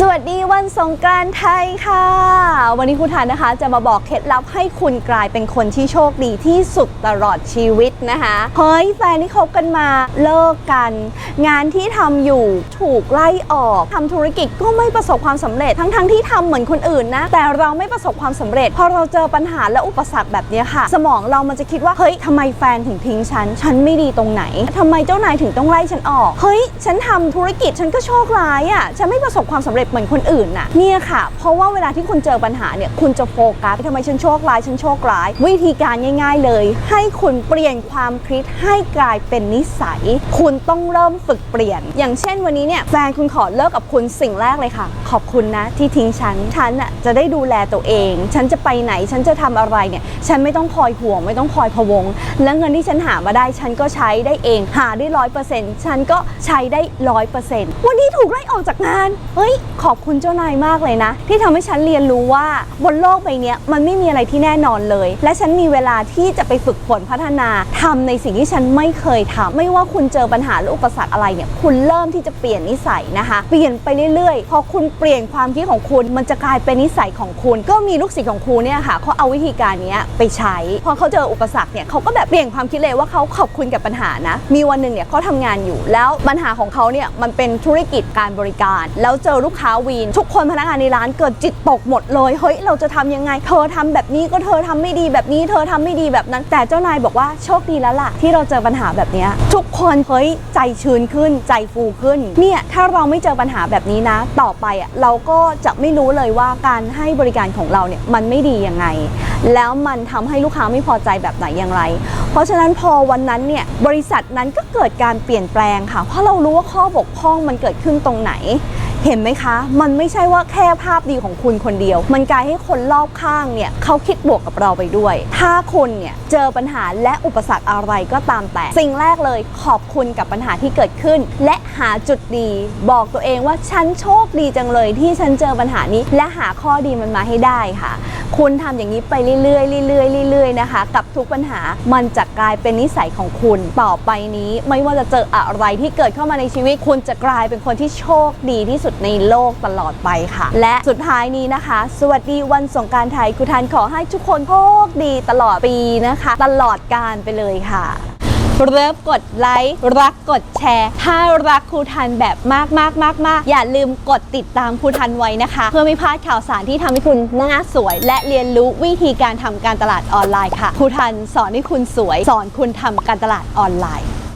สวัสดีวันสงกรานต์ไทยค่ะ วันนี้ครูทานนะคะจะมาบอกเคล็ดลับให้คุณกลายเป็นคนที่โชคดีที่สุดตลอดชีวิตนะคะเฮ้ยแฟนที่คบกันมาเลิกกัน งานที่ทำอยู่ถูกไล่ออกทำธุรกิจก็ไม่ประสบความสำเร็จทั้งๆทที่ทำเหมือนคนอื่นนะ แต่เราไม่ประสบความสำเร็จ พอเราเจอปัญหาและอุปสรรคแบบนี้ค่ะ สมองเรามันจะคิดว่าเฮ้ยทำไมแฟนถึงทิ้งฉันฉันไม่ดีตรงไหนทำไมเจ้านายถึงต้องไล่ฉันออกเฮ้ยฉันทำธุรกิจฉันก็โชคร้ายอะฉันไม่ประสบความสำเร็จเหมือนคนอื่นน่ะเนี่ยค่ะ เพราะว่าเวลาที่คุณเจอปัญหาเนี่ยคุณจะโฟกัสทำไมฉันโชคร้ายฉันโชคร้าย วิธีการง่าย ๆเลย ให้คุณเปลี่ยนความคิดให้กลายเป็นนิสัย คุณต้องเริ่มฝึกเปลี่ยน อย่างเช่นวันนี้เนี่ยแฟนคุณขอเลิกกับคุณสิ่งแรกเลยค่ะ ขอบคุณนะที่ทิ้งฉันฉันอะจะได้ดูแลตัวเอง ฉันจะไปไหนฉันจะทำอะไรเนี่ยฉันไม่ต้องคอยห่วงไม่ต้องคอยพะวง และเงินที่ฉันหามาได้ฉันก็ใช้ได้เองหาได้ร้อยเปอร์เซ็นต์ฉันก็ใช้ได้ร้อยเปอร์เซ็นต์วันนี้ถูกไล่ออกจากงานเฮ้ยขอบคุณเจ้านายมากเลยนะ ที่ทำให้ฉันเรียนรู้ว่าบนโลกใบนี้มันไม่มีอะไรที่แน่นอนเลย และฉันมีเวลาที่จะไปฝึกฝนพัฒนาทำในสิ่งที่ฉันไม่เคยทำไม่ว่าคุณเจอปัญหาหรืออุปสรรคอะไรเนี่ยคุณเริ่มที่จะเปลี่ยนนิสัยนะคะ เปลี่ยนไปเรื่อยๆ พอคุณเปลี่ยนความคิดของคุณ มันจะกลายเป็นนิสัยของคุณ ก็มีลูกศิษย์ของครูเนี่ยค่ะเขาเอาวิธีการนี้ไปใช้ พอเขาเจออุปสรรคเนี่ยเขาก็แบบเปลี่ยนความคิดเลยว่าเขาขอบคุณกับปัญหานะ มีวันหนึ่งเนี่ยเขาทำงานอยู่ แล้วปัญหาของเขาเนี่ยมันเป็นธุรกิจการบริการ แล้วเจอลูกค้าวีน ทุกคนพนักงานในร้านเกิดจิตตกหมดเลยเฮ้ยเราจะทำยังไง เธอทำแบบนี้ก็เธอทำไม่ดีแบบนี้ เธอทำไม่ดีแบบนั้นแต่เจ้านายบอกว่าโชคดีแล้วล่ะ ที่เราเจอปัญหาแบบนี้ทุกคนเฮ้ยใจชื้นขึ้น ใจฟูขึ้นเนี่ยถ้าเราไม่เจอปัญหาแบบนี้นะ ต่อไปอะเราก็จะไม่รู้เลยว่าการให้บริการของเราเนี่ยมันไม่ดียังไง แล้วมันทำให้ลูกค้าไม่พอใจแบบไหนอย่างไร เพราะฉะนั้นพอวันนั้นเนี่ยบริษัทนั้นก็เกิดการเปลี่ยนแปลงค่ะ เพราะเรารู้ว่าข้อบกพร่องมันเกิดขึ้นตรงไหน เห็นไหมคะ มันไม่ใช่ว่าแค่ภาพดีของคุณคนเดียว มันกลายให้คนรอบข้างเนี่ยเขาคิดบวกกับเราไปด้วย ถ้าคุณเนี่ยเจอปัญหาและอุปสรรคอะไรก็ตามแต่ สิ่งแรกเลยขอบคุณกับปัญหาที่เกิดขึ้น และหาจุดดี บอกตัวเองว่าฉันโชคดีจังเลยที่ฉันเจอปัญหานี้ และหาข้อดีมันมาให้ได้ค่ะ คุณทำอย่างนี้ไปเรื่อยๆเรื่อยๆเรื่อยๆนะคะ กับทุกปัญหามันจะกลายเป็นนิสัยของคุณต่อไปนี้ ไม่ว่าจะเจออะไรที่เกิดเข้ามาในชีวิต คุณจะกลายเป็นคนที่โชคดีที่สุดในโลกตลอดไปค่ะ และสุดท้ายนี้นะคะ สวัสดีวันสงการไทยคุณทานขอให้ทุกคนโชคดีตลอดปีนะคะ ตลอดการไปเลยค่ะ เริ่มกดไลค์รักกดแชร์ ถ้ารักครูทันแบบมากมากมากมากอย่าลืมกดติดตามครูทันไว้นะคะ เพื่อไม่พลาดข่าวสารที่ทำให้คุณหน้าสวย และเรียนรู้วิธีการทำการตลาดออนไลน์ค่ะครูทันสอนให้คุณสวย สอนคุณทำการตลาดออนไลน์